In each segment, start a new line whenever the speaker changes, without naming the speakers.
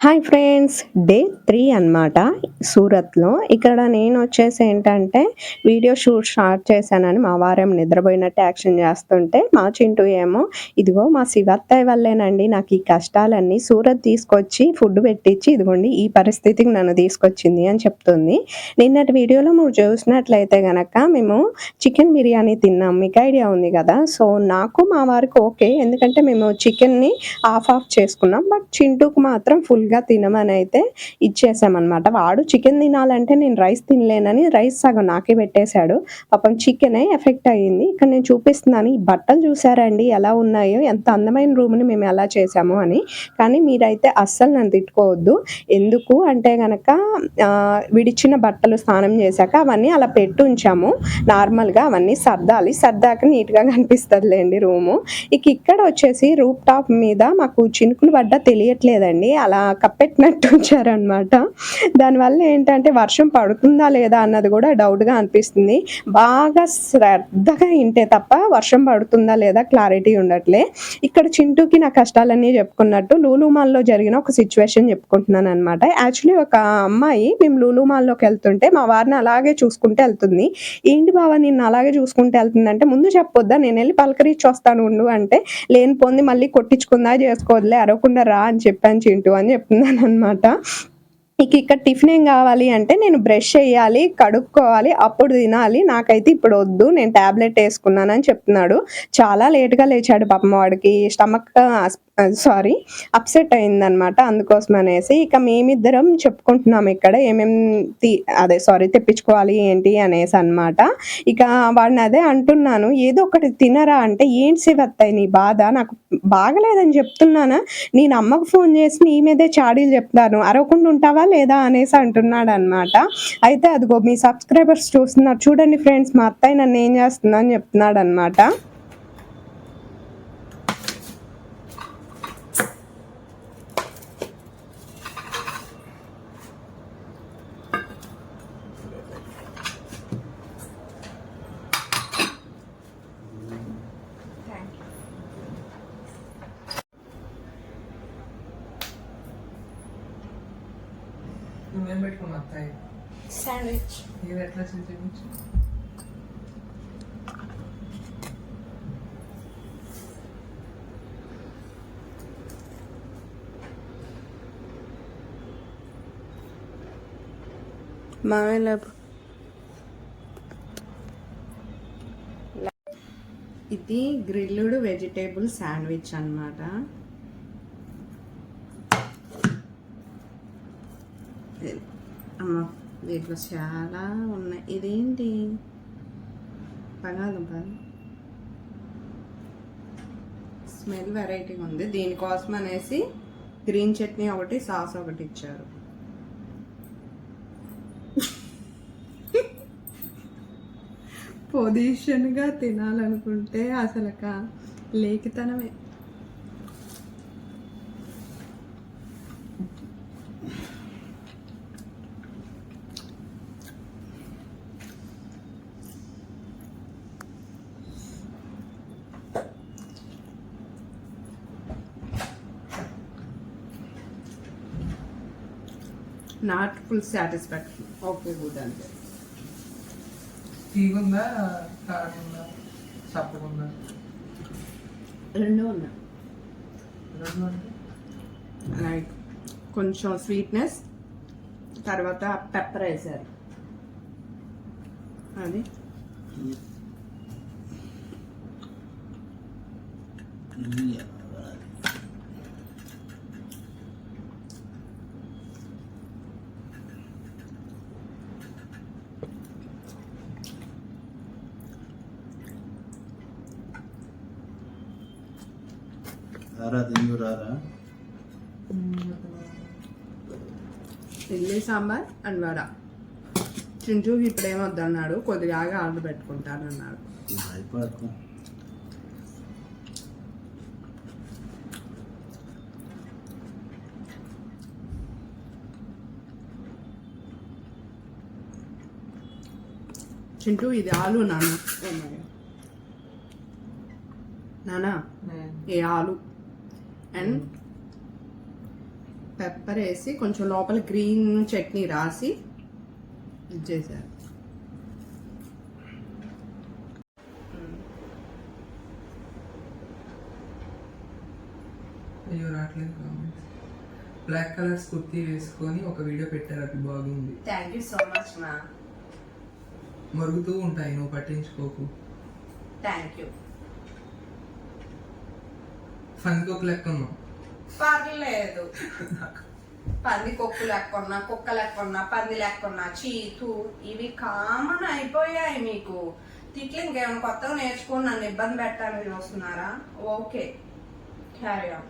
Hi friends day three అనమాట సూరత్లో. ఇక్కడ నేను వచ్చేసి ఏంటంటే వీడియో షూట్ స్టార్ట్ చేశానని మా వారేం నిద్రపోయినట్టు యాక్షన్ చేస్తుంటే మా చింటూ ఏమో ఇదిగో మా శివత్తయ్య వల్లేనండి నాకు ఈ కష్టాలన్నీ సూరత్ తీసుకొచ్చి ఫుడ్ పెట్టించి ఇదిగోండి ఈ పరిస్థితికి నన్ను తీసుకొచ్చింది అని చెప్తుంది. నిన్నటి వీడియోలో మీరు చూసినట్లయితే కనుక మేము చికెన్ బిర్యానీ తిన్నాం మీకు ఐడియా ఉంది కదా. సో నాకు మా వారికి ఓకే ఎందుకంటే మేము చికెన్ని ఆఫ్ ఆఫ్ చేసుకున్నాం బట్ చింటూకు మాత్రం ఫుల్ ఫుల్గా తినమని అయితే ఇచ్చేసామన్నమాట. వాడు చికెన్ తినాలంటే నేను రైస్ తినలేనని రైస్ సగం నాకే పెట్టేశాడు. పాపం చికెనే ఎఫెక్ట్ అయ్యింది. ఇక్కడ నేను చూపిస్తున్నాను. ఈ బట్టలు చూసారండి ఎలా ఉన్నాయో ఎంత అందమైన రూమ్ని మేము ఎలా చేసాము అని. కానీ మీరైతే అస్సలు నన్ను తిట్టుకోవద్దు. ఎందుకు అంటే గనక ఆ, విడిచిన బట్టలు స్నానం చేశాక అవన్నీ అలా పెట్టి ఉంచాము. నార్మల్గా అవన్నీ సర్దాలి. సర్దాక నీట్గా కనిపిస్తుందిలేండి రూము. ఇక ఇక్కడ వచ్చేసి రూప్ టాప్ మీద మాకు చినుకులు పడ్డా తెలియట్లేదండి. అలా కప్పెట్టినట్టు ఉంచారనమాట దానివల్ల ఏంటంటే వర్షం పడుతుందా లేదా అన్నది కూడా డౌట్గా అనిపిస్తుంది. బాగా శ్రద్ధగా వింటే తప్ప వర్షం పడుతుందా లేదా క్లారిటీ ఉండట్లే. ఇక్కడ చింటూకి నా కష్టాలన్నీ చెప్పుకున్నట్టు లూలుమాల్లో జరిగిన ఒక సిచ్యువేషన్ చెప్పుకుంటున్నాను అనమాట యాక్చువల్లీ ఒక అమ్మాయి మేము లూలుమాల్లోకి వెళ్తుంటే మా వారిని అలాగే చూసుకుంటూ వెళ్తుంది. ఏంటి బావ నిన్ను అలాగే చూసుకుంటూ వెళ్తుంది అంటే ముందు చెప్పొద్దా? నేను వెళ్ళి పలకరించి వస్తాను ఉండు అంటే లేని పొంది మళ్ళీ కొట్టించుకుందా చేసుకోవద్దులే అరవకుండా రా అని చెప్పాను చింటూ అని చెప్పి చెప్తున్నాను అనమాట ఇక ఇక్కడ టిఫిన్ ఏం కావాలి అంటే నేను బ్రష్ చేయాలి కడుక్కోవాలి అప్పుడు తినాలి. నాకైతే ఇప్పుడు వద్దు నేను ట్యాబ్లెట్ వేసుకున్నానని చెప్తున్నాడు. చాలా లేట్గా లేచాడు పాపం వాడికి. స్టమక్ సారీ అప్సెట్ అయిందనమాట అందుకోసం అనేసి ఇక మేమిద్దరం చెప్పుకుంటున్నాం ఇక్కడ ఏమేం తీ అదే సారీ తెప్పించుకోవాలి ఏంటి అనేసి అనమాట ఇక వాడిని అదే అంటున్నాను ఏదో ఒకటి తినరా అంటే ఏంటి శివత్తయ్య నీ బాధ? నాకు బాగలేదని చెప్తున్నానా? నేను అమ్మకు ఫోన్ చేసి నీ మీదే చాడీలు చెప్తాను అరవకుండా ఉంటావా లేదా అనేసి అంటున్నాడు అనమాట అయితే అదిగో మీ సబ్స్క్రైబర్స్ చూస్తున్నారు చూడండి ఫ్రెండ్స్ మా అత్తయ్య నన్ను ఏం చేస్తుందని అని చెప్తున్నాడు అనమాట మామయ్య ఇది గ్రిల్డ్ వెజిటేబుల్ శాండ్విచ్ అన్నమాట. అమ్మ దీంట్లో చాలా ఉన్నాయి. ఇదేంటి? బంగాళదుంప స్మెల్ వెరైటీగా ఉంది. దీనికోసం అనేసి గ్రీన్ చట్నీ ఒకటి సాస్ ఒకటి ఇచ్చారు. పొజిషన్గా తినాలనుకుంటే అసలు లేఖితనమే not full satisfaction. Okay good అంతే
తీగుందా? కారుందా? చప్పకుందా
రెండు ఉన్నాయి
రెండు అంటే?
లైక్ కొంచెం స్వీట్నెస్ తర్వాత పెప్పర్ వేసారు. అది.
రారా
ఇడ్లీ సాంబార్ అండ్ వడ. చింటూకి ఇప్పుడు ఏమొద్దన్నాడు కొద్దిగా ఆర్డర్ పెట్టుకుంటానన్నాడు. చింటూ ఇది ఆలు నాన్న. నానా ఏ ఆలు? అండ్
పెప్పర్ వేసి కొంచెం లోపల గ్రీన్ చట్నీ రాసి ఇచ్చేసారు
అయ్యో రావట్లేదు కామెంట్స్. బ్లాక్ కలర్స్ కుర్తీ వేసుకొని ఒక వీడియో పెట్టారు అది బాగుంది.
థ్యాంక్ యూ సో మచ్ మా
మరుగుతూ ఉంటాయి నువ్వు పట్టించుకోకు.
థ్యాంక్ యూ
ఫన్ కోక్ లెక్క ఉన్నావు
పర్లేదు. పంది కొక్కు లెక్కున్నా కుక్క లెక్కున్నా పంది లెక్కున్నా చీతు ఇవి కామన్ అయిపోయాయి మీకు. తిట్లు ఇంకేమైనా కొత్తగా నేర్చుకొని నన్ను ఇబ్బంది పెట్టాలని చూస్తున్నారా? Okay. Carry on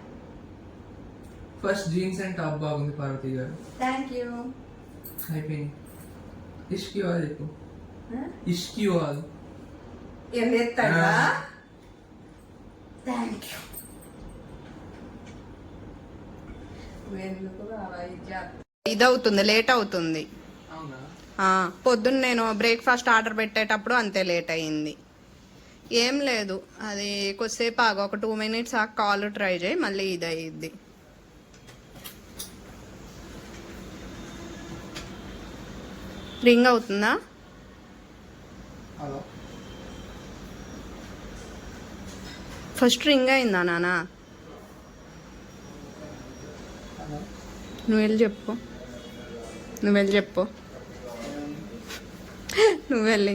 first jeans and top బాగుంది పార్వతి గారు.
థ్యాంక్ యూ
అయిపోయింది ఇష్కి వాళ్ళు చెప్పు ఇష్కి వాళ్ళు
ఏం. థ్యాంక్ యూ ఎందుకు ఇది అవుతుంది లేట్ అవుతుంది.
అవునా?
ఆ, పొద్దున్న నేను బ్రేక్ఫాస్ట్ ఆర్డర్ పెట్టేటప్పుడు అంతే లేట్ అయ్యింది. ఏం లేదు అది కొద్దిసేపు ఆగు ఒక టూ మినిట్స్ ఆ కాల్ ట్రై చేయి మళ్ళీ ఇది అయ్యిద్ది రింగ్ అవుతుందా?
హలో.
ఫస్ట్ రింగ్ అయిందా నానా? నువ్వు వెళ్ళి చెప్పు. నువ్వు వెళ్ళి చెప్పు నువ్వు వెళ్ళి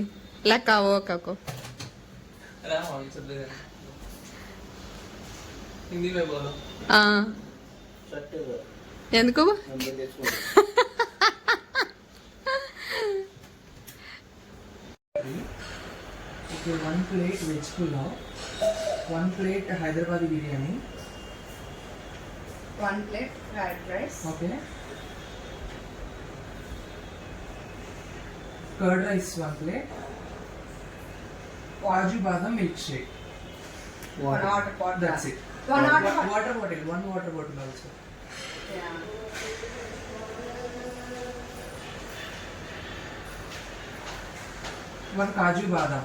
లెక్క
కాకు
ఎందుకు?
One plate veg pulao one plate Hyderabad biryani.
One plate fried rice
okay curd rice one plate kaju badam milk shake
One water bottle.
That's it
One water bottle.
Water bottle one water bottle also one kaju badam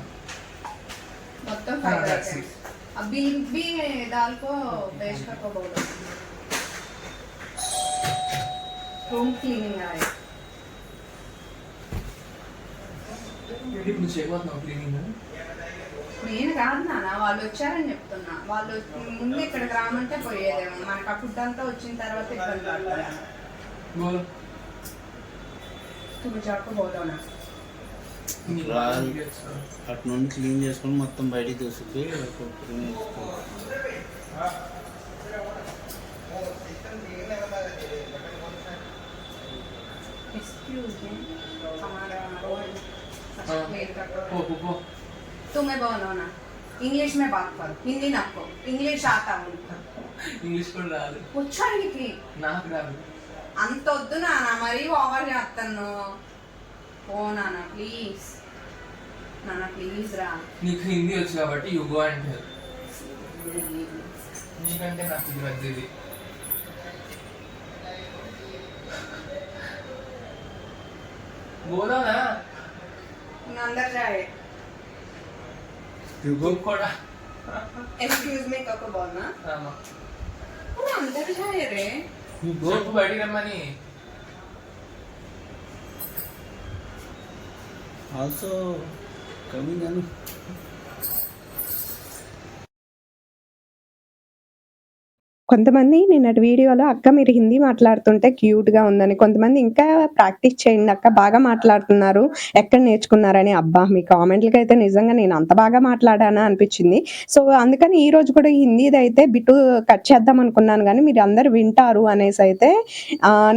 మొత్తం
Ah,
five
that's
items अभी भी दाल को बेच कर को बोलो
home cleaning
నేను కాదు వాళ్ళు వచ్చారని చెప్తున్నా. వాళ్ళు ముందు ఇక్కడికి రామంటే పోయేదేమో. మనకు ఆ ఫుడ్ అంతా వచ్చిన తర్వాత ఇబ్బంది
పడతారు. అటు నుండి క్లీన్ చేసుకొని మొత్తం బయటికి
తీసుకుని
तुम्हें बोलो ना इंग्लिश में बात करो हिंदी ना को इंग्लिश आता उनको
ఇంగ్లీష్ కూడా రాదు
వచ్చానికి
నాకు రాదు
అంత వద్దు నాన్న మరీ ఓవర్ చేస్తాను ఓ నాన్న ప్లీజ్ నాన్న ప్లీజ్ రా
నీకు హిందీ వచ్చు కాబట్టి యు గో అండ్ హెల్ప్ నీకంటే నాకు ఇది बोलो ना
अंदर जाए
కూడా
एक्सक्यूज मी कको बोलना
రామా
वो अंदर जाए रे
చెప్పు బయటికి రమ్మని
ఆల్సో కమింగ్ అని
కొంతమంది నిన్నటి వీడియోలో అక్క మీరు హిందీ మాట్లాడుతుంటే క్యూట్గా ఉందని కొంతమంది ఇంకా ప్రాక్టీస్ చేయండి అక్క బాగా మాట్లాడుతున్నారు. ఎక్కడ నేర్చుకున్నారని అబ్బా మీ కామెంట్లకి అయితే నిజంగా నేను అంత బాగా మాట్లాడానా అనిపించింది. సో అందుకని ఈ రోజు కూడా హిందీది అయితే బిట్టు కట్ చేద్దాం అనుకున్నాను కానీ మీరు అందరు వింటారు అనేసి అయితే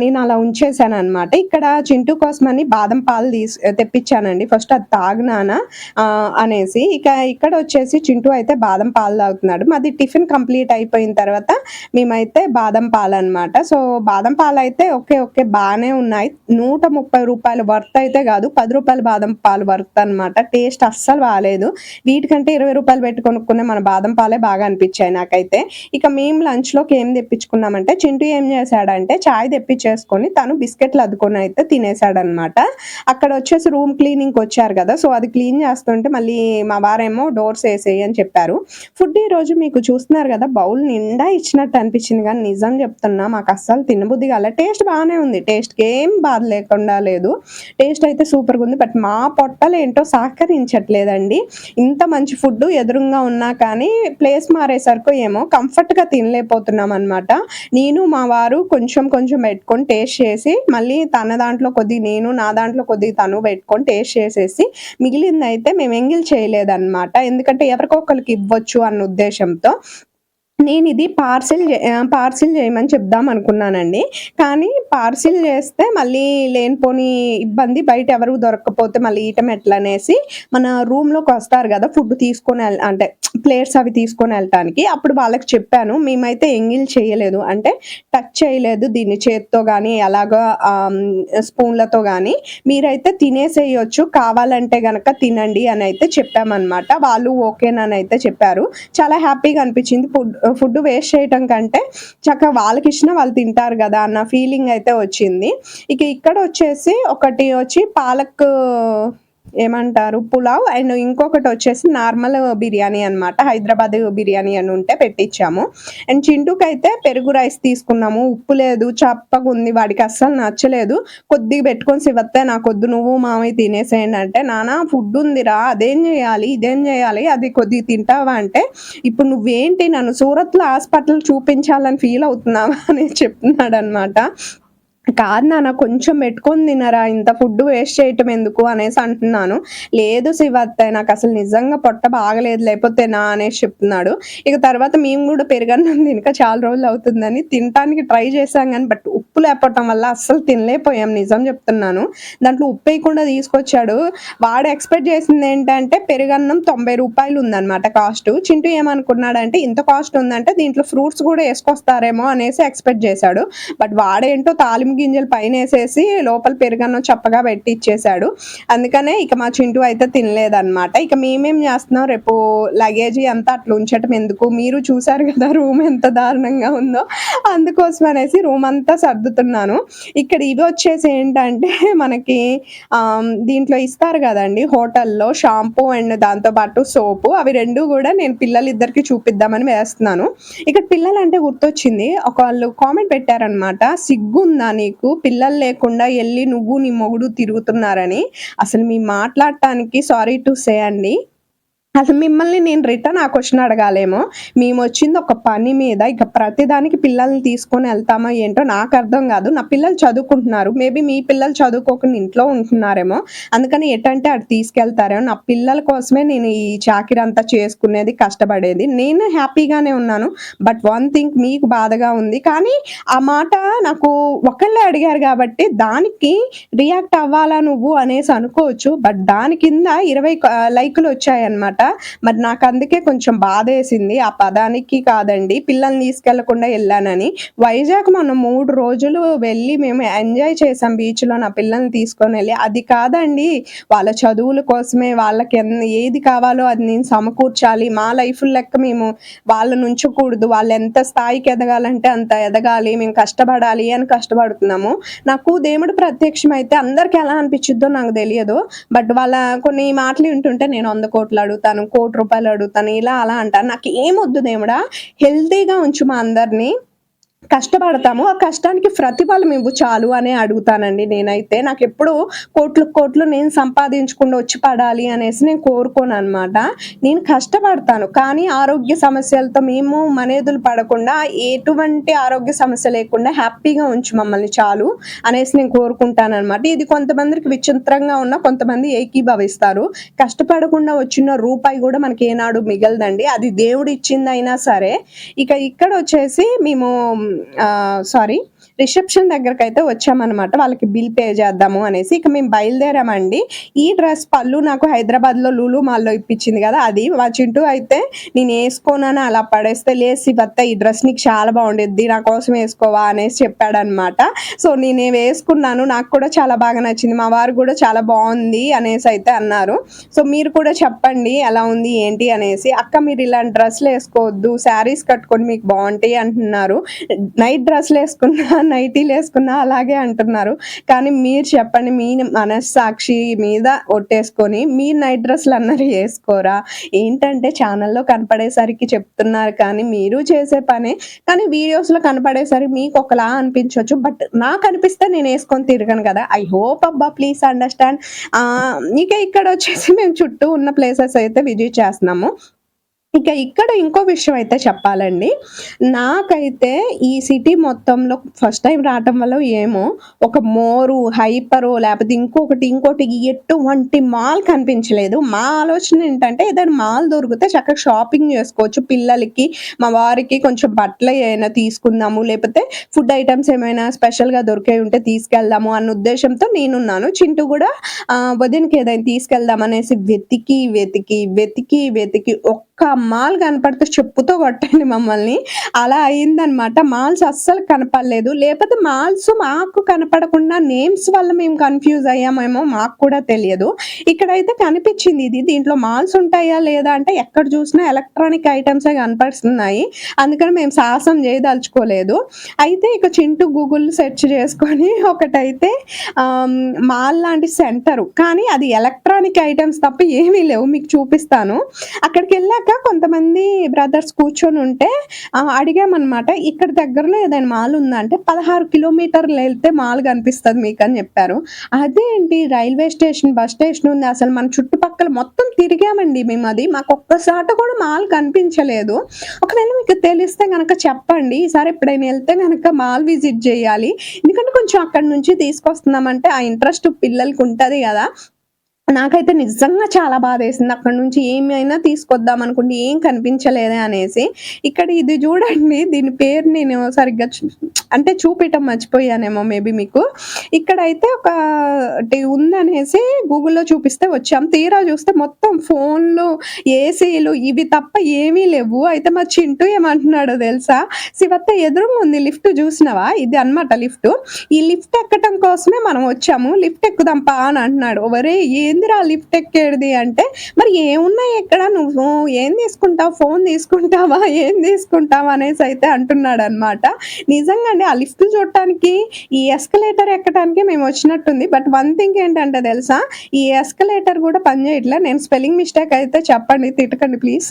నేను అలా ఉంచేసాను అనమాట ఇక్కడ చింటూ కోసమని బాదం పాలు తీసి తెప్పించానండి. ఫస్ట్ అది తాగినానా అనేసి ఇక ఇక్కడ వచ్చేసి చింటూ అయితే బాదం పాలు తాగుతున్నాడు. మాది టిఫిన్ కంప్లీట్ అయిపోయిన తర్వాత మేమైతే బాదం పాలు అనమాట సో బాదం పాలు అయితే ఓకే ఓకే బాగానే ఉన్నాయి. నూట ముప్పై రూపాయలు వర్త్ అయితే కాదు పది రూపాయలు బాదం పాలు వర్త్ అనమాట టేస్ట్ అస్సలు బాగాలేదు వీటికంటే ఇరవై రూపాయలు పెట్టి కొనుక్కునే మన బాదం పాలే బాగా అనిపించాయి నాకైతే. ఇక మేము లంచ్లోకి ఏం తెప్పించుకున్నామంటే చింటూ ఏం చేశాడంటే చాయ్ తెప్పించేసుకొని తను బిస్కెట్లు అద్దుకొని అయితే తినేశాడనమాట అక్కడ వచ్చేసి రూమ్ క్లీనింగ్ వచ్చారు కదా సో అది క్లీన్ చేస్తుంటే మళ్ళీ మా వారేమో డోర్స్ వేసేయి అని చెప్పారు. ఫుడ్ ఈ రోజు మీకు చూస్తున్నారు కదా బౌల్ నిండా ఇచ్చినట్టు తిన్నట్టు అనిపించింది. కానీ నిజం చెప్తున్నా మాకు అస్సలు తినబుద్ధి కాలే. టేస్ట్ బాగానే ఉంది. టేస్ట్కి ఏం బాధ లేకుండా లేదు. టేస్ట్ అయితే సూపర్గా ఉంది. బట్ మా పొట్టలు ఏంటో సహకరించట్లేదండి. ఇంత మంచి ఫుడ్ ఎదురుగా ఉన్నా కానీ ప్లేస్ మారేసరికి ఏమో కంఫర్ట్గా తినలేకపోతున్నాం అనమాట నేను మా వారు కొంచెం కొంచెం పెట్టుకొని టేస్ట్ చేసి మళ్ళీ తన దాంట్లో కొద్ది నేను నా దాంట్లో కొద్ది తను పెట్టుకొని టేస్ట్ చేసేసి మిగిలింది అయితే మేము ఎంగిల్ చేయలేదన్నమాట. ఎందుకంటే ఎవరికొకరికి ఇవ్వచ్చు అన్న ఉద్దేశంతో. నేను ఇది పార్సిల్ పార్సిల్ చేయమని చెప్దాం అనుకున్నానండి. కానీ పార్సిల్ చేస్తే మళ్ళీ లేనిపోని ఇబ్బంది బయట ఎవరు దొరకకపోతే మళ్ళీ ఈటం ఎట్లా అనేసి మన రూమ్లోకి వస్తారు కదా ఫుడ్ తీసుకొని వెళ్ అంటే ప్లేట్స్ అవి తీసుకొని వెళ్ళటానికి. అప్పుడు వాళ్ళకి చెప్పాను మేమైతే ఎంగిల్ చేయలేదు. అంటే టచ్ చేయలేదు దీన్ని చేత్తో కానీ అలాగా స్పూన్లతో కానీ మీరైతే తినేసేయచ్చు కావాలంటే గనక తినండి అని అయితే చెప్పామన్నమాట. వాళ్ళు ఓకేనని అయితే చెప్పారు. చాలా హ్యాపీగా అనిపించింది ఫుడ్ ఫుడ్ వేస్ట్ చేయటం కంటే చక్కగా వాళ్ళకి ఇచ్చిన వాళ్ళు తింటారు కదా అన్న ఫీలింగ్ అయితే వచ్చింది. ఇక ఇక్కడ వచ్చేసి ఒకటి వచ్చి పాలక్ ఏమంటారు? పులావ్ అండ్ ఇంకొకటి వచ్చేసి నార్మల్ బిర్యానీ అన్నమాట. హైదరాబాద్ బిర్యానీ అని ఉంటే పెట్టించాము అండ్ చింటూకి అయితే పెరుగు రైస్ తీసుకున్నాము. ఉప్పు లేదు చప్పగా ఉంది. వాడికి అస్సలు నచ్చలేదు. కొద్దిగా పెట్టుకొని శివత్తే నాకు వద్దు. నువ్వు మామయ్య తినేసేయండి అంటే నానా ఫుడ్ ఉందిరా. అదేం చేయాలి? ఇదేం చేయాలి? అది కొద్దిగా తింటావా? అంటే ఇప్పుడు నువ్వేంటి నన్ను సూరత్లో హాస్పిటల్ చూపించాలని ఫీల్ అవుతున్నావా? అని చెప్తున్నాడు అనమాట కాదు నాన్న కొంచెం పెట్టుకొని తినరా ఇంత ఫుడ్ వేస్ట్ చేయటం ఎందుకు అనేసి అంటున్నాను. లేదు శివత్త నాకు అసలు నిజంగా పొట్ట బాగలేదు లేకపోతే నా అనేసి చెప్తున్నాడు. ఇక తర్వాత మేము కూడా పెరగన్నం తినక చాలా రోజులు అవుతుందని తినటానికి ట్రై చేశాం కానీ బట్ ఉప్పు లేకపోవటం వల్ల అస్సలు తినలేకపోయాం నిజం చెప్తున్నాను. దాంట్లో ఉప్పు వేయకుండా తీసుకొచ్చాడు. వాడు ఎక్స్పెక్ట్ చేసింది ఏంటంటే పెరుగన్నం తొంభై రూపాయలు ఉందన్నమాట కాస్ట్ చింటూ ఏమనుకున్నాడంటే ఇంత కాస్ట్ ఉందంటే దీంట్లో ఫ్రూట్స్ కూడా వేసుకొస్తారేమో అనేసి ఎక్స్పెక్ట్ చేశాడు. బట్ వాడేంటో తాలింపు గింజలు పైన వేసేసి లోపల పెరుగన్నం చప్పగా పెట్టి ఇచ్చేసాడు అందుకనే ఇక మా చింటూ అయితే తినలేదన్నమాట. ఇక మేమేం చేస్తున్నాం? రేపు లగేజీ అంతా అట్లా ఉంచటం ఎందుకు? మీరు చూసారు కదా రూమ్ ఎంత దారుణంగా ఉందో? అందుకోసం అనేసి రూమ్ అంతా సర్దుతున్నాను. ఇక్కడ ఇవి వచ్చేసి ఏంటంటే మనకి దీంట్లో ఇస్తారు కదండి హోటల్లో షాంపూ అండ్ దాంతోపాటు సోపు. అవి రెండు కూడా నేను పిల్లలిద్దరికి చూపిద్దామని వేస్తున్నాను. ఇక్కడ పిల్లలు అంటే గుర్తొచ్చింది. ఒక వాళ్ళు కామెంట్ పెట్టారనమాట సిగ్గుందా నీకు పిల్లలు లేకుండా వెళ్ళి నువ్వు నీ మొగుడు తిరుగుతున్నారని అసలు మీ మాట్లాడటానికి సారీ టు సే అండి. అసలు మిమ్మల్ని నేను రిటర్న్ ఆ క్వశ్చన్ అడగాలేమో. మేము వచ్చింది ఒక పని మీద ఇక ప్రతిదానికి పిల్లల్ని తీసుకొని వెళ్తామా ఏంటో నాకు అర్థం కాదు. నా పిల్లలు చదువుకుంటున్నారు. మేబీ మీ పిల్లలు చదువుకోకుండా ఇంట్లో ఉంటున్నారేమో. అందుకని ఎటంటే అటు తీసుకెళ్తారేమో. నా పిల్లల కోసమే నేను ఈ చాకిరి అంతా చేసుకునేది కష్టపడేది. నేను హ్యాపీగానే ఉన్నాను. బట్ వన్ థింగ్ మీకు బాధగా ఉంది. కానీ ఆ మాట నాకు ఒకళ్ళే అడిగారు కాబట్టి దానికి రియాక్ట్ అవ్వాలా నువ్వు అనేసి అనుకోవచ్చు. బట్ దాని కింద ఇరవై లైకులు వచ్చాయన్నమాట. మరి నాకు అందుకే కొంచెం బాధ వేసింది ఆ పదానికి కాదండి పిల్లల్ని తీసుకెళ్ళకుండా వెళ్ళానని. వైజాగ్ మనం మూడు రోజులు వెళ్ళి మేము ఎంజాయ్ చేసాం బీచ్లో నా పిల్లల్ని తీసుకొని వెళ్ళి. అది కాదండి వాళ్ళ చదువుల కోసమే వాళ్ళకి ఏది కావాలో అది నేను సమకూర్చాలి. మా లైఫ్ లెక్క మేము వాళ్ళ నుంచకూడదు. వాళ్ళు ఎంత స్థాయికి ఎదగాలంటే అంత ఎదగాలి. మేము కష్టపడాలి అని కష్టపడుతున్నాము. నాకు దేవుడు ప్రత్యక్షం అయితే అందరికి ఎలా అనిపించిద్దో నాకు తెలియదు. బట్ వాళ్ళ కొన్ని మాటలు వింటుంటే నేను వంద కోట్లు అడుగుతాను కోటి రూపాయలు అడుగుతాను ఇలా అలా అంటాను. నాకు ఏమొద్దు దేవుడా హెల్తీగా ఉంచు మా అందరినీ. కష్టపడతాము. ఆ కష్టానికి ప్రతిఫలం ఇవ్వు చాలు అనే అడుగుతానండి నేనైతే. నాకు ఎప్పుడు కోట్లు కోట్లు నేను సంపాదించకుండా వచ్చి పడాలి అనేసి నేను కోరుకోను అనమాట నేను కష్టపడతాను. కానీ ఆరోగ్య సమస్యలతో మేము మనేదులు పడకుండా ఎటువంటి ఆరోగ్య సమస్య లేకుండా హ్యాపీగా ఉంచు మమ్మల్ని చాలు అనేసి నేను కోరుకుంటాను అనమాట ఇది కొంతమందికి విచిత్రంగా ఉన్న కొంతమంది ఏకీభవిస్తారు. కష్టపడకుండా వచ్చిన రూపాయి కూడా మనకి ఏనాడు మిగలదండి. అది దేవుడు ఇచ్చింది అయినా సరే. ఇక ఇక్కడ వచ్చేసి మేము సారీ రిసెప్షన్ దగ్గరకు అయితే వచ్చామన్నమాట. వాళ్ళకి బిల్ పే చేద్దాము అనేసి ఇక మేము బయలుదేరామండి. ఈ డ్రెస్ పళ్ళు నాకు హైదరాబాద్లో లూలు మాల్లో ఇప్పించింది కదా అది మా చింటూ అయితే నేను వేసుకోనని అలా పడేస్తే లేసి భర్త ఈ డ్రెస్ నీకు చాలా బాగుండేది నా కోసం వేసుకోవా అనేసి చెప్పాడనమాట సో నేను వేసుకున్నాను నాకు కూడా చాలా బాగా నచ్చింది మా వారు కూడా చాలా బాగుంది అనేసి అయితే అన్నారు. సో మీరు కూడా చెప్పండి ఎలా ఉంది ఏంటి అనేసి. అక్క మీరు ఇలాంటి డ్రెస్లు వేసుకోవద్దు శారీస్ కట్టుకొని మీకు బాగుంటాయి అంటున్నారు. నైట్ డ్రెస్లు వేసుకున్నా నైటీలు వేసుకున్నా అలాగే అంటున్నారు. కానీ మీరు చెప్పండి మీ మనస్సాక్షి మీద ఒట్టేసుకొని మీ నైట్ డ్రెస్లు అన్నారు వేసుకోరా? ఏంటంటే ఛానల్లో కనపడేసరికి చెప్తున్నారు కానీ మీరు చేసే పనే. కానీ వీడియోస్లో కనపడేసరికి మీకు ఒకలా అనిపించవచ్చు బట్ నాకు అనిపిస్తే నేను వేసుకొని తిరగను కదా. ఐ హోప్ అబ్బా ప్లీజ్ అండర్స్టాండ్. ఇక ఇక్కడ వచ్చేసి మేము చుట్టూ ఉన్న ప్లేసెస్ అయితే విజిట్ చేస్తున్నాము. ఇక ఇక్కడ ఇంకో విషయం అయితే చెప్పాలండి. నాకైతే ఈ సిటీ మొత్తంలో ఫస్ట్ టైం రావటం వల్ల ఏమో ఒక మోరు హైపరు లేకపోతే ఇంకొకటి ఇంకోటి ఎటువంటి మాల్ కనిపించలేదు. మా ఆలోచన ఏంటంటే ఏదైనా మాల్ దొరికితే చక్కగా షాపింగ్ చేసుకోవచ్చు. పిల్లలకి మా వారికి కొంచెం బట్టలు ఏమైనా తీసుకుందాము లేకపోతే ఫుడ్ ఐటమ్స్ ఏమైనా స్పెషల్గా దొరికే ఉంటే తీసుకెళ్దాము అన్న ఉద్దేశంతో నేనున్నాను. చింటూ కూడా వదినకి ఏదైనా తీసుకెళ్దాం అనేసి వెతికి వెతికి వెతికి వెతికి ఒక్క మాల్ కనపడితే చెప్పుతో కొట్టండి మమ్మల్ని. అలా అయిందనమాట మాల్స్ అస్సలు కనపడలేదు. లేకపోతే మాల్స్ మాకు కనపడకుండా నేమ్స్ వల్ల మేము కన్ఫ్యూజ్ అయ్యామేమో మాకు కూడా తెలియదు. ఇక్కడైతే కనిపించింది ఇది. దీంట్లో మాల్స్ ఉంటాయా లేదా అంటే ఎక్కడ చూసినా ఎలక్ట్రానిక్ ఐటమ్స్ కనపడుతున్నాయి. అందుకని మేము సాహసం చేయదలుచుకోలేదు. అయితే ఇక చింటూ గూగుల్ సెర్చ్ చేసుకొని ఒకటైతే మాల్ లాంటి సెంటరు. కానీ అది ఎలక్ట్రానిక్ ఐటమ్స్ తప్ప ఏమీ లేవు. మీకు చూపిస్తాను. అక్కడికి వెళ్ళాక కొంతమంది బ్రదర్స్ కూర్చొని ఉంటే అడిగామన్నమాట ఇక్కడ దగ్గరలో ఏదైనా మాల్ ఉందంటే పదహారు కిలోమీటర్లు వెళ్తే మాల్ కనిపిస్తుంది మీకు అని చెప్పారు. అదేంటి? రైల్వే స్టేషన్ బస్ స్టేషన్ ఉంది. అసలు మన చుట్టుపక్కల మొత్తం తిరిగామండి మేము అది. మాకు ఒక్కసాట కూడా మాల్ కనిపించలేదు. ఒకవేళ మీకు తెలిస్తే కనుక చెప్పండి. ఈసారి ఎప్పుడైనా వెళ్తే కనుక మాల్ విజిట్ చేయాలి. ఎందుకంటే కొంచెం అక్కడ నుంచి తీసుకొస్తున్నామంటే ఆ ఇంట్రెస్ట్ పిల్లలకి ఉంటుంది కదా. నాకైతే నిజంగా చాలా బాధ వేసింది అక్కడ నుంచి ఏమైనా తీసుకొద్దాం అనుకుంటే ఏం కనిపించలేదే అనేసి. ఇక్కడ ఇది చూడండి దీని పేరు నేను సరిగ్గా అంటే చూపించడం మర్చిపోయానేమో మేబీ మీకు. ఇక్కడైతే ఒకటి ఉందనేసి గూగుల్లో చూపిస్తే వచ్చాం. తీరా చూస్తే మొత్తం ఫోన్లు ఏసీలు ఇవి తప్ప ఏమీ లేవు. అయితే మా చింటూ ఏమంటున్నాడో తెలుసా? శివత్త ఎదురుగా ఉంది లిఫ్ట్ చూసినవా? ఇది అన్నమాట లిఫ్ట్. ఈ లిఫ్ట్ ఎక్కడం కోసమే మనం వచ్చాము. లిఫ్ట్ ఎక్కుదాం పా అని అంటున్నాడు. ఒరే ఏం ఏందిరా లిఫ్ట్ ఎక్కేది అంటే మరి ఏమున్నాయి ఎక్కడ? నువ్వు ఏం తీసుకుంటావు? ఫోన్ తీసుకుంటావా? ఏం తీసుకుంటావా? అనేసి అయితే అంటున్నాడు అనమాట నిజంగా ఆ లిఫ్ట్ చూడటానికి ఈ ఎస్కలేటర్ ఎక్కడానికి మేము వచ్చినట్టుంది. బట్ వన్ థింగ్ ఏంటంటే తెలుసా ఈ ఎస్కలేటర్ కూడా పనిచేయట్లే నేను స్పెల్లింగ్ మిస్టేక్ అయితే చెప్పండి తిట్టకండి ప్లీజ్.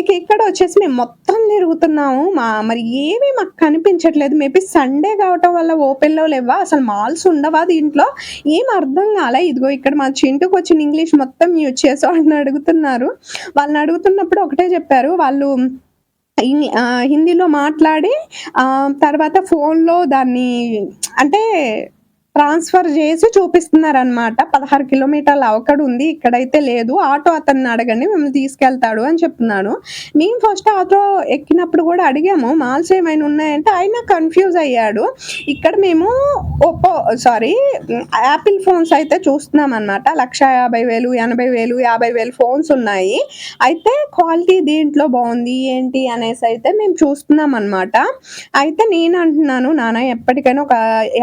ఇక ఇక్కడ వచ్చేసి మేము మొత్తం తిరుగుతున్నాము. మా మరి ఏమీ మాకు కనిపించట్లేదు. మేబీ సండే కావటం వల్ల ఓపెన్లో లేవా? అసలు మాల్స్ ఉండవా దీంట్లో? ఏం అర్థం కాలే. ఇదిగో ఇక్కడ మా చిన్న ఇంటికి వచ్చిన ఇంగ్లీష్ మొత్తం యూజ్ చేసాం అని అడుగుతున్నారు. వాళ్ళని అడుగుతున్నప్పుడు ఒకటే చెప్పారు. వాళ్ళు హిందీలో మాట్లాడి ఆ, తర్వాత ఫోన్లో దాన్ని అంటే ట్రాన్స్ఫర్ చేసి చూపిస్తున్నారు అనమాట పదహారు కిలోమీటర్ల అవకడు ఉంది ఇక్కడైతే లేదు. ఆటో అతన్ని అడగండి మిమ్మల్ని తీసుకెళ్తాడు అని చెప్తున్నాను మేము ఫస్ట్ ఆటో ఎక్కినప్పుడు కూడా అడిగాము మాల్స్ ఏమైనా ఉన్నాయంటే ఆయన కన్ఫ్యూజ్ అయ్యాడు. ఇక్కడ మేము ఒప్పో సారీ యాపిల్ ఫోన్స్ అయితే చూస్తున్నాం అనమాట లక్ష యాభై వేలు ఎనభై వేలు యాభై వేలు ఫోన్స్ ఉన్నాయి. అయితే క్వాలిటీ దీంట్లో బాగుంది ఏంటి అనేసి అయితే మేము చూస్తున్నాం అనమాట అయితే నేను అంటున్నాను నాన్న ఎప్పటికైనా ఒక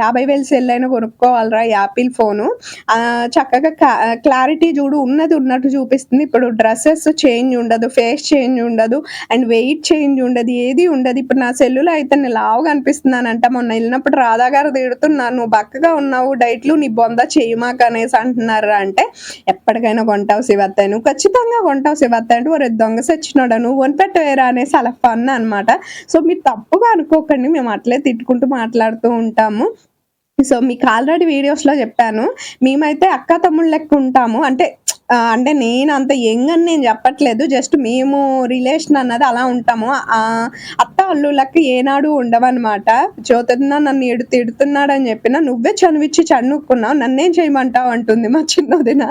యాభై వేలు సెల్ అయిన కొనుక్కోవాలరా యాపిల్ ఫోను ఆ, చక్కగా క్లారిటీ చూడు ఉన్నది ఉన్నట్టు చూపిస్తుంది. ఇప్పుడు డ్రెస్సెస్ చేంజ్ ఉండదు ఫేస్ చేంజ్ ఉండదు అండ్ వెయిట్ చేంజ్ ఉండదు ఏది ఉండదు. ఇప్పుడు నా సెల్లులో అయితే నేను లావుగా అనిపిస్తున్నానంట. మొన్న వెళ్ళినప్పుడు రాధా గారు తిడుతున్నారు నువ్వు బక్కగా ఉన్నావు డైట్లు నీ బొంద చేయమాక అనేసి అంటున్నారు అంటే ఎప్పటికైనా కొంటావు శివత్త నువ్వు ఖచ్చితంగా కొంటావు శివత్త అంటే ఒరే దొంగ సచ్చినోడా నువ్వు వనిపెట్టవేరా అనేసి అలా ఫన్ అనమాట సో మీరు తప్పుగా అనుకోకండి మేము అట్లే తిట్టుకుంటూ మాట్లాడుతూ ఉంటాము. సో మీకు ఆల్రెడీ వీడియోస్లో చెప్పాను. మేమైతే అక్క తమ్ముళ్ళ లెక్క ఉంటాము అంటే అంటే నేను అంత యంగ్ అని నేను చెప్పట్లేదు జస్ట్ మేము రిలేషన్ అన్నది అలా ఉంటాము. ఆ, అత్త అల్లులకి ఏనాడు ఉండవన్నమాట. జ్యోతిన నన్ను ఎడు తిడుతున్నాడు అని చెప్పిన నువ్వే చనువిచ్చి చనుక్కున్నావు నన్నేం చేయమంటావు? అంటుంది మా చిన్నదిన.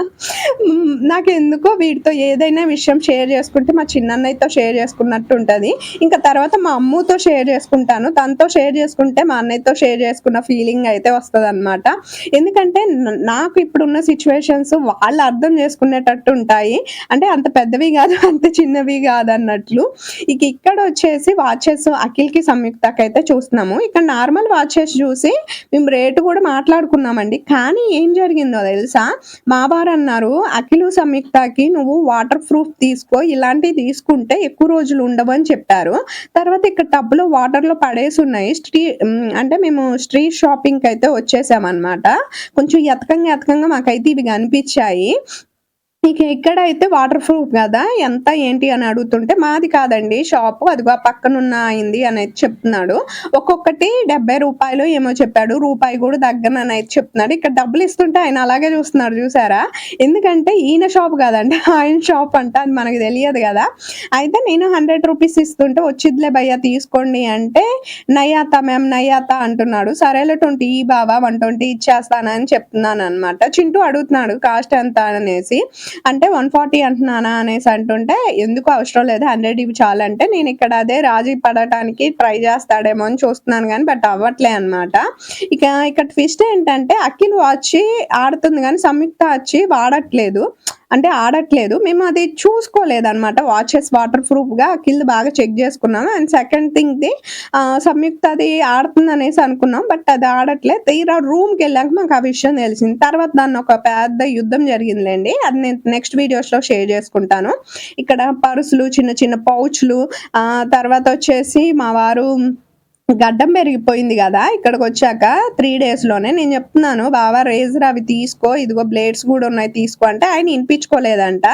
నాకు ఎందుకో వీటితో ఏదైనా విషయం షేర్ చేసుకుంటే మా చిన్నన్నయ్యతో షేర్ చేసుకున్నట్టు ఉంటుంది. ఇంకా తర్వాత మా అమ్మతో షేర్ చేసుకుంటాను. తనతో షేర్ చేసుకుంటే మా అన్నయ్యతో షేర్ చేసుకున్న ఫీలింగ్ అయితే వస్తుంది అనమాట ఎందుకంటే నాకు ఇప్పుడున్న సిచ్యువేషన్స్ వాళ్ళు అర్థం చేసుకు వేసుకునేటట్టు ఉంటాయి. అంటే అంత పెద్దవి కాదు అంత చిన్నవి కాదు అన్నట్లు ఇక ఇక్కడ వచ్చేసి వాచెస్ అఖిల్కి సంయుక్తకి అయితే చూస్తున్నాము. ఇక్కడ నార్మల్ వాచెస్ చూసి మేము రేటు కూడా మాట్లాడుకున్నామండి. కానీ ఏం జరిగిందో తెలుసా? మా వారు అన్నారు అఖిలు సంయుక్తకి నువ్వు వాటర్ ప్రూఫ్ తీసుకో ఇలాంటివి తీసుకుంటే ఎక్కువ రోజులు ఉండవు అని చెప్పారు. తర్వాత ఇక్కడ టబ్లో వాటర్లో పడేసి ఉన్నాయి. స్ట్రీ అంటే మేము స్ట్రీట్ షాపింగ్కి అయితే వచ్చేసామన్నమాట. కొంచెం ఎతకంగా ఎతకంగా మాకైతే ఇవి కనిపించాయి. ఇక ఇక్కడైతే వాటర్ ప్రూఫ్ కదా ఎంత ఏంటి అని అడుగుతుంటే మాది కాదండి షాప్ అదిగో పక్కనున్న పక్కన ఉన్న అయింది అనేది చెప్తున్నాడు. ఒక్కొక్కటి డెబ్బై రూపాయలు ఏమో చెప్పాడు రూపాయి కూడా దగ్గర అనేది చెప్తున్నాడు. ఇక్కడ డబ్బులు ఇస్తుంటే ఆయన అలాగే చూస్తున్నాడు చూసారా? ఎందుకంటే ఈయన షాప్ కాదండి ఆయన షాప్ అంటే అది మనకు తెలియదు కదా. అయితే నేను హండ్రెడ్ రూపీస్ ఇస్తుంటే వచ్చిద్లే భయ్య తీసుకోండి అంటే నయ్యాత మ్యామ్ నయ్యాత అంటున్నాడు. సరేలే ట్వంటీ ఈ బాబా వన్ ట్వంటీ ఇచ్చేస్తానని చెప్తున్నాను అనమాట చింటూ అడుగుతున్నాడు కాస్ట్ ఎంత? అనేసి. అంటే వన్ ఫార్టీ అంటున్నానా అనేసి అంటుంటే ఎందుకు అవసరం లేదు హండ్రెడ్ ఇవి చాలంటే నేను ఇక్కడ అదే రాజీ పడటానికి ట్రై చేస్తాడేమో అని చూస్తున్నాను కానీ బట్ అవ్వట్లే అనమాట ఇక ఇక్కడ ట్విస్ట్ ఏంటంటే అఖిల్ వచ్చి ఆడుతుంది కానీ సంయుక్త వచ్చి వాడట్లేదు. అంటే ఆడట్లేదు. మేము అది చూసుకోలేదన్నమాట. వాచెస్ వాటర్ ప్రూఫ్గా కింద బాగా చెక్ చేసుకున్నాము. And second thing the Samyuktha అది ఆడుతుంది అనేసి అనుకున్నాం. బట్ అది ఆడట్లేదు. తీరా రూమ్కి వెళ్ళాక మాకు ఆ విషయం తెలిసింది. తర్వాత దాన్ని ఒక పెద్ద యుద్ధం జరిగిందిలేండి. అది నేను నెక్స్ట్ వీడియోస్లో షేర్ చేసుకుంటాను. ఇక్కడ పర్సులు చిన్న చిన్న పౌచ్లు తర్వాత వచ్చేసి మా వారు గడ్డం పెరిగిపోయింది కదా ఇక్కడికి వచ్చాక త్రీ డేస్లోనే నేను చెప్తున్నాను బాబా రేజర్ అవి తీసుకో ఇదిగో బ్లేడ్స్ కూడా ఉన్నాయి తీసుకో అంటే ఆయన వినిపించుకోలేదంట.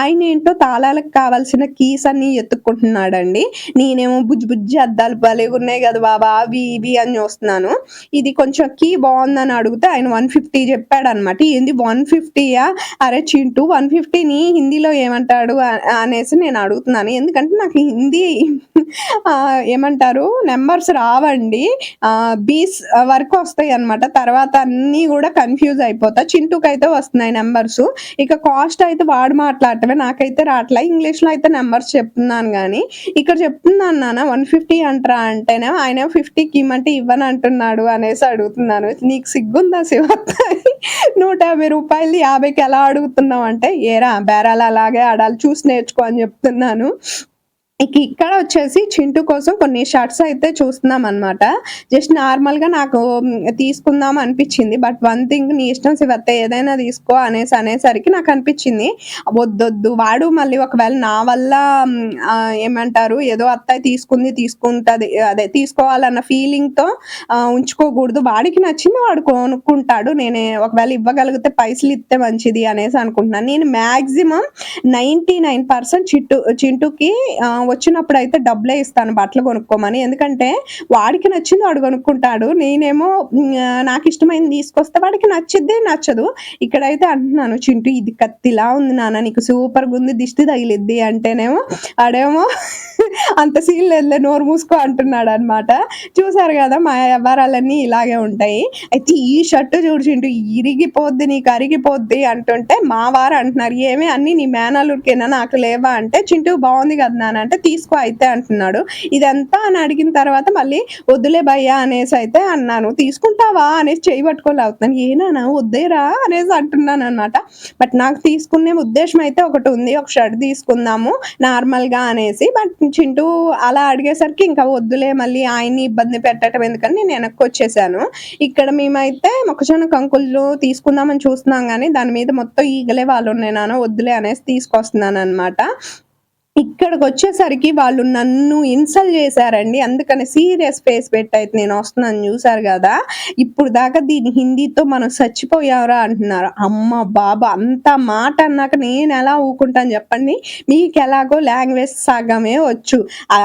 ఆయన ఏంటో తాళాలకు కావాల్సిన కీస్ అన్ని ఎత్తుక్కుంటున్నాడండి. నేనేమో బుజ్జి బుజ్జి అద్దాలు భలే ఉన్నాయి కదా బాబా అవి ఇవి అని చూస్తున్నాను. ఇది కొంచెం కీ బాగుందని అడిగితే ఆయన వన్ ఫిఫ్టీ చెప్పాడు అనమాట ఏంది వన్ ఫిఫ్టీయా అరే చింటూ వన్ ఫిఫ్టీని హిందీలో ఏమంటాడు అనేసి నేను అడుగుతున్నాను. ఎందుకంటే నాకు హిందీ ఏమంటారు నెంబర్స్ రావండి. బీస్ వరకు వస్తాయి అన్నమాట. తర్వాత అన్నీ కూడా కన్ఫ్యూజ్ అయిపోతా. చింటూకి అయితే వస్తున్నాయి నెంబర్స్. ఇక కాస్ట్ అయితే వాడు మాట్లాడటమే. నాకైతే రావట్లే. ఇంగ్లీష్లో అయితే నెంబర్స్ చెప్తున్నాను కానీ ఇక్కడ చెప్తున్నాను నాన్న వన్ ఫిఫ్టీ అంటారా అంటేనే ఆయన ఫిఫ్టీకి ఇమ్మంటే ఇవ్వను అంటున్నాడు అనేసి అడుగుతున్నాను. నీకు సిగ్గుందా శివత్త నూట యాభై రూపాయలు యాభైకి ఎలా అడుగుతున్నావు అంటే ఏరా బేరాలు అలాగే ఆడాలి. చూసి నేర్చుకో అని చెప్తున్నాను. ఇక్కడ వచ్చేసి చింటూ కోసం కొన్ని షర్ట్స్ అయితే చూస్తున్నాం అనమాట జస్ట్ నార్మల్గా నాకు తీసుకుందాం అనిపించింది. బట్ వన్ థింగ్ నీ ఇష్టం శివత్త ఏదైనా తీసుకో అనేసి అనేసరికి నాకు అనిపించింది. వద్దొద్దు వాడు మళ్ళీ ఒకవేళ నా వల్ల ఏమంటారు ఏదో అత్తయ్య తీసుకుంది తీసుకుంటది అదే తీసుకోవాలన్న ఫీలింగ్తో ఉంచుకోకూడదు. వాడికి నచ్చింది వాడు కొనుక్కుంటాడు. నేను ఒకవేళ ఇవ్వగలిగితే పైసలు ఇస్తే మంచిది అనేసి అనుకుంటున్నాను. నేను మాక్సిమం నైంటీ నైన్ పర్సెంట్ చిట్టు చింటూకి వచ్చినప్పుడు అయితే డబ్బులే ఇస్తాను బట్టలు కొనుక్కోమని. ఎందుకంటే వాడికి నచ్చింది వాడు కొనుక్కుంటాడు. నేనేమో నాకు ఇష్టమైంది తీసుకొస్తే వాడికి నచ్చిద్దే నచ్చదు. ఇక్కడైతే అంటున్నాను చింటూ ఇది కత్తిలా ఉంది నాన్న నీకు సూపర్గా ఉంది దిష్టి తగిలిద్ది అంటేనేమో ఆడేమో అంత సీన్ లేదులే నోరు మూసుకో అంటున్నాడు అనమాట చూసారు కదా మా వ్యవహారాలన్నీ ఇలాగే ఉంటాయి. అయితే ఈ షర్ట్ చూడు చింటూ ఇరిగిపోద్ది నీకు అరిగిపోద్ది అంటుంటే మా వారు అంటున్నారు ఏమి అన్ని నీ మేనలుడికేనా నాకు లేవా? అంటే చింటూ బాగుంది కదా నాన్న అంటే తీసుకో అయితే అంటున్నాడు. ఇదంతా అని అడిగిన తర్వాత మళ్ళీ వద్దులే భయ్యా అనేసి అయితే అన్నాను. తీసుకుంటావా అనేసి చేయి పట్టుకొని అవుతున్నాను ఏనా వద్దేరా అనేసి అంటున్నాను అనమాట బట్ నాకు తీసుకునే ఉద్దేశం అయితే ఒకటి ఉంది. ఒక షర్ట్ తీసుకుందాము నార్మల్గా అనేసి. బట్ చింటూ అలా అడిగేసరికి ఇంకా వద్దులే మళ్ళీ ఆయన్ని ఇబ్బంది పెట్టడం ఎందుకని నేను వెనక్కి వచ్చేసాను. ఇక్కడ మేమైతే మొక్కజొన్న కంకులు తీసుకుందామని చూస్తున్నాం కానీ దాని మీద మొత్తం ఈగలే వాళ్ళు ఉన్నాయి నాన్న. వద్దులే అనేసి తీసుకొస్తున్నాను అనమాట ఇక్కడికి వచ్చేసరికి వాళ్ళు నన్ను ఇన్సల్ట్ చేశారండి. అందుకని సీరియస్ ఫేస్ పెట్టయితే నేను వస్తున్నాను చూసారు కదా. ఇప్పుడు దాకా దీని హిందీతో మనం చచ్చిపోయావరా అంటున్నారు. అమ్మ బాబా అంత మాట అన్నాక నేను ఎలా ఊకుంటాను చెప్పండి? మీకు ఎలాగో లాంగ్వేజ్ సగమే వచ్చు.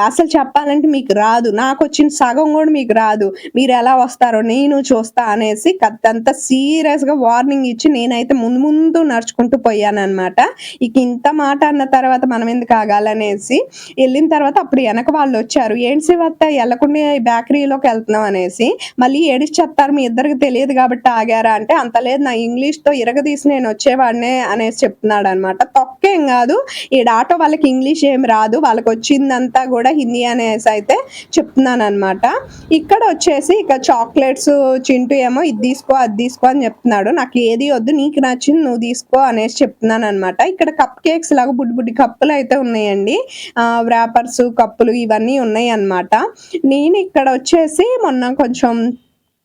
అసలు చెప్పాలంటే మీకు రాదు. నాకు వచ్చిన సగం కూడా మీకు రాదు. మీరు ఎలా వస్తారో నేను చూస్తా అనేసి అంత సీరియస్గా వార్నింగ్ ఇచ్చి నేనైతే ముందు ముందు నడుచుకుంటూ పోయాను అనమాట ఇక ఇంత మాట అన్న తర్వాత మనం ఎందుకు ఆగాలి? వెళ్ళాలనేసి వెళ్ళిన తర్వాత అప్పుడు వెనక వాళ్ళు వచ్చారు. ఏంటి శివత్త వెళ్ళకుండా బేకరీలోకి వెళ్తున్నాం అనేసి మళ్ళీ ఏడిచేస్తారు మీ ఇద్దరికి తెలియదు కాబట్టి ఆగారా? అంటే అంత లేదు నా ఇంగ్లీష్తో ఇరగదీసి నేను వచ్చేవాడినే అనేసి చెప్తున్నాడు అనమాట తొక్కేం కాదు ఈ ఆటో వాళ్ళకి ఇంగ్లీష్ ఏం రాదు. వాళ్ళకి వచ్చిందంతా కూడా హిందీ అనేసి అయితే చెప్తున్నాను అనమాట ఇక్కడ వచ్చేసి ఇక చాక్లెట్స్ చింటూ ఏమో ఇది తీసుకో అది తీసుకో అని చెప్తున్నాడు. నాకు ఏది వద్దు నీకు నచ్చింది నువ్వు తీసుకో అనేసి చెప్తున్నాను అనమాట ఇక్కడ కప్ కేక్స్ లాగా బుడ్డి బుడ్డి కప్పులు అయితే ఉన్నాయి ఉన్నాయండి వ్రాపర్స్ కప్పులు ఇవన్నీ ఉన్నాయి అన్నమాట నేను ఇక్కడ వచ్చేసి మొన్న కొంచెం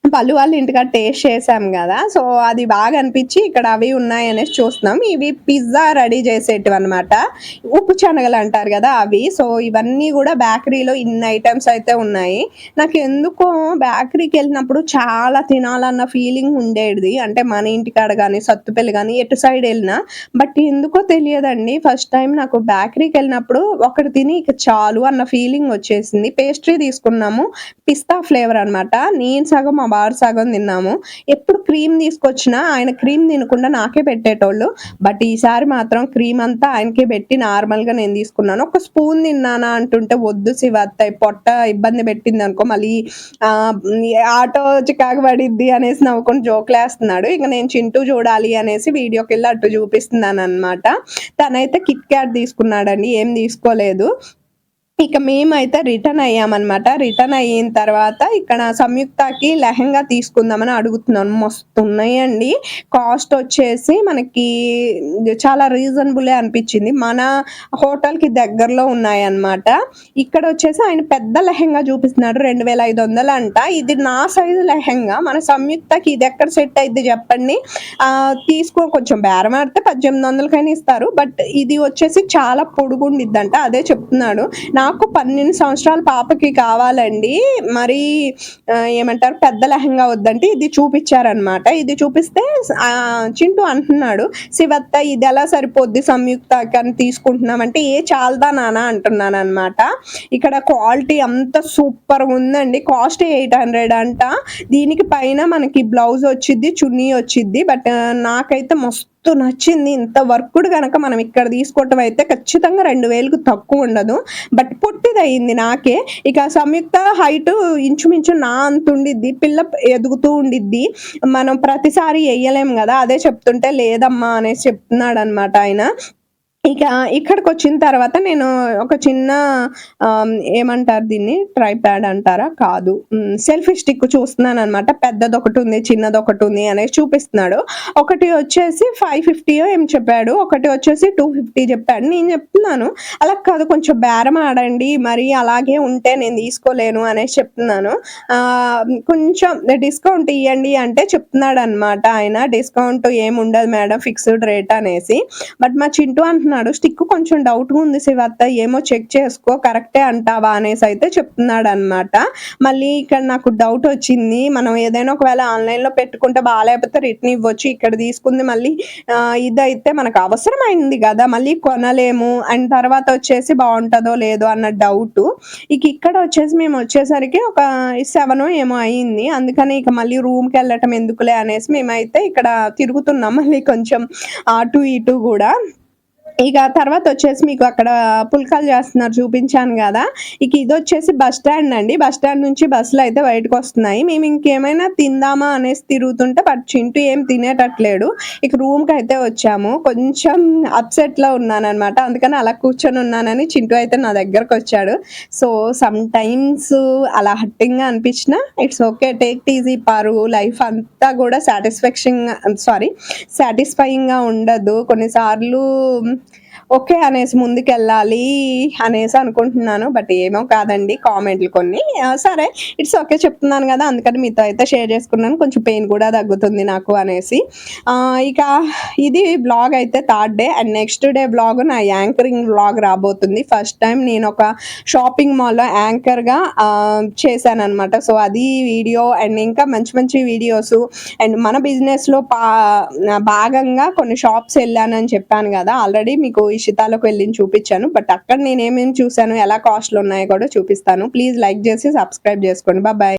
పళ్ళు వాళ్ళు ఇంటికాడ టేస్ట్ చేసాం కదా సో అది బాగా అనిపించి ఇక్కడ అవి ఉన్నాయి అనేసి చూస్తున్నాం. ఇవి పిజ్జా రెడీ చేసేటివి అనమాట ఉప్పు శనగలు అంటారు కదా అవి. సో ఇవన్నీ కూడా బేకరీలో ఇన్ని ఐటమ్స్ అయితే ఉన్నాయి. నాకు ఎందుకో బేకరీకి వెళ్ళినప్పుడు చాలా తినాలన్న ఫీలింగ్ ఉండేది. అంటే మన ఇంటికాడ కానీ సత్తుపల్లి కానీ ఎటు సైడ్ వెళ్ళినా. బట్ ఎందుకో తెలియదండి. ఫస్ట్ టైం నాకు బేకరీకి వెళ్ళినప్పుడు ఒకటి తిని ఇక చాలు అన్న ఫీలింగ్ వచ్చేసింది. పేస్ట్రీ తీసుకున్నాము. పిస్తా ఫ్లేవర్ అన్నమాట. నేను సగం బార్ సగం తిన్నాము. ఎప్పుడు క్రీమ్ తీసుకొచ్చినా ఆయన క్రీమ్ తినకుండా నాకే పెట్టేటోళ్ళు. బట్ ఈసారి మాత్రం క్రీమ్ అంతా ఆయనకే పెట్టి నార్మల్గా నేను తీసుకున్నాను. ఒక స్పూన్ తిన్నానా అంటుంటే వద్దు శివత్త పొట్ట ఇబ్బంది పెట్టింది అనుకో మళ్ళీ ఆటో చికాకు పడిద్ది అనేసి నవ్వుకొని జోకులు వేస్తున్నాడు. ఇంకా నేను చింటూ చూడాలి అనేసి వీడియోకి వెళ్ళి అటు చూపిస్తున్నాను అనమాట తనైతే కిట్ క్యాట్ తీసుకున్నాడండి. ఏం తీసుకోలేదు. ఇక మేమైతే రిటర్న్ అయ్యామన్నమాట. రిటర్న్ అయిన తర్వాత ఇక్కడ సంయుక్తకి లెహంగా తీసుకుందామని అడుగుతున్నాను మస్తు ఉన్నాయండి. కాస్ట్ వచ్చేసి మనకి చాలా రీజనబులే అనిపించింది. మన హోటల్కి దగ్గరలో ఉన్నాయన్నమాట. ఇక్కడ వచ్చేసి ఆయన పెద్ద లెహంగా చూపిస్తున్నాడు. రెండు వేల ఐదు వందలు అంట. ఇది నా సైజు లెహంగా. మన సంయుక్తకి ఇది ఎక్కడ సెట్ అయింది చెప్పండి. తీసుకో కొంచెం బేరం ఆడితే పద్దెనిమిది వందలకైనా ఇస్తారు. బట్ ఇది వచ్చేసి చాలా పొడుగుండిద్దంట. అదే చెప్తున్నాడు. నాకు పన్నెండు సంవత్సరాల పాపకి కావాలండి. మరి ఏమంటారు పెద్ద లెహంగా వద్దంటే ఇది చూపించారనమాట ఇది చూపిస్తే చింటూ అంటున్నాడు శివత్త ఇది ఎలా సరిపోద్ది సంయుక్త కానీ తీసుకుంటున్నామంటే ఏ చాలదా నానా? అంటున్నాను అనమాట ఇక్కడ క్వాలిటీ అంత సూపర్ ఉందండి. కాస్ట్ ఎయిట్ హండ్రెడ్ అంట. దీనికి పైన మనకి బ్లౌజ్ వచ్చిద్ది చున్నీ వచ్చిద్ది. బట్ నాకైతే మస్తు నచ్చింది. ఇంత వర్క్డ్ కనుక మనం ఇక్కడ తీసుకోవటం అయితే ఖచ్చితంగా రెండు వేలకు తక్కువ ఉండదు. బట్ పొట్టిది అయింది నాకే. ఇక సంయుక్త హైట్ ఇంచుమించు నా అంత ఉండిద్ది. పిల్ల ఎదుగుతూ ఉండిద్ది. మనం ప్రతిసారి వేయలేం కదా. అదే చెప్తుంటే లేదమ్మా అనేసి చెప్తున్నాడు అనమాట ఆయన. ఇక ఇక్కడికి వచ్చిన తర్వాత నేను ఒక చిన్న ఏమంటారు దీన్ని? ట్రైప్యాడ్ అంటారా? కాదు. సెల్ఫీ స్టిక్ చూస్తున్నాను అనమాట పెద్దది ఒకటి ఉంది చిన్నది ఒకటి ఉంది అనేసి చూపిస్తున్నాడు. ఒకటి వచ్చేసి ఫైవ్ ఫిఫ్టీ ఏం చెప్పాడు? ఒకటి వచ్చేసి టూ ఫిఫ్టీ చెప్పాడు. నేను చెప్తున్నాను. అలా కాదు కొంచెం బేరం ఆడండి. మరి అలాగే ఉంటే నేను తీసుకోలేను అనేసి చెప్తున్నాను. కొంచెం డిస్కౌంట్ ఇవ్వండి అంటే చెప్తున్నాడు అనమాట ఆయన డిస్కౌంట్ ఏముండదు మేడం ఫిక్స్డ్ రేట్ అనేసి. బట్ మా చింటూ అంటున్నాడు స్టిక్ కొంచెం డౌట్ ఉంది శివత్త ఏమో చెక్ చేసుకో కరెక్టే అంటావా అనేసి అయితే చెప్తున్నాడు అనమాట మళ్ళీ ఇక్కడ నాకు డౌట్ వచ్చింది. మనం ఏదైనా ఒకవేళ ఆన్లైన్లో పెట్టుకుంటే బాగాలేకపోతే రిటర్న్ ఇవ్వచ్చు ఇక్కడ తీసుకుంది మళ్ళీ ఇదైతే మనకు అవసరమైంది కదా. మళ్ళీ కొనలేము. అండ్ తర్వాత వచ్చేసి బాగుంటుందో లేదో అన్న డౌట్. ఇక ఇక్కడ వచ్చేసి మేము వచ్చేసరికి ఒక సెవెన్ ఏమో అయింది. అందుకని ఇక మళ్ళీ రూమ్కి వెళ్ళటం ఎందుకులే అనేసి మేమైతే ఇక్కడ తిరుగుతున్నాం. మళ్ళీ కొంచెం అటు ఇటు కూడా. ఇక తర్వాత వచ్చేసి మీకు అక్కడ పుల్కాలు చేస్తున్నారు చూపించాను కదా. ఇక ఇది వచ్చేసి బస్ స్టాండ్ అండి. బస్ స్టాండ్ నుంచి బస్సులు అయితే బయటకు వస్తున్నాయి. మేము ఇంకేమైనా తిందామా అనేసి తిరుగుతుంటే బట్ చింటూ ఏం తినేటట్లేడు ఇక రూమ్కి అయితే వచ్చాము. కొంచెం అప్సెట్లో ఉన్నాను అందుకని అలా కూర్చొని ఉన్నానని చింటూ అయితే నా దగ్గరకు వచ్చాడు. సో సమ్ టైమ్స్ అలా హట్టింగ్గా అనిపించిన it's okay take easy Paru life అంతా కూడా సాటిస్ఫాక్షన్ సారీ సాటిస్ఫైయింగ్గా ఉండదు. కొన్నిసార్లు ఓకే అనేసి ముందుకెళ్ళాలి అనేసి అనుకుంటున్నాను బట్ ఏమో కాదండి కామెంట్లు కొన్ని. సరే ఇట్స్ ఓకే చెప్తున్నాను కదా అందుకని మీతో అయితే షేర్ చేసుకున్నాను కొంచెం పెయిన్ కూడా తగ్గుతుంది నాకు అనేసి. ఇక ఇది బ్లాగ్ అయితే third day and next day blog నా యాంకరింగ్ బ్లాగ్ రాబోతుంది. ఫస్ట్ టైం నేను ఒక షాపింగ్ మాల్లో యాంకర్గా చేశాను అనమాట సో అది వీడియో అండ్ ఇంకా మంచి మంచి వీడియోస్ అండ్ మన బిజినెస్లో పా భాగంగా కొన్ని షాప్స్ వెళ్ళానని చెప్పాను కదా ఆల్రెడీ మీకు ఇషితాలకు వెళ్ళి చూపించాను. బట్ అక్కడ నేనేమేమి చూశాను ఎలా కాస్ట్లు ఉన్నాయో కూడా చూపిస్తాను. ప్లీజ్ లైక్ చేసి సబ్స్క్రైబ్ చేసుకోండి. బాయ్.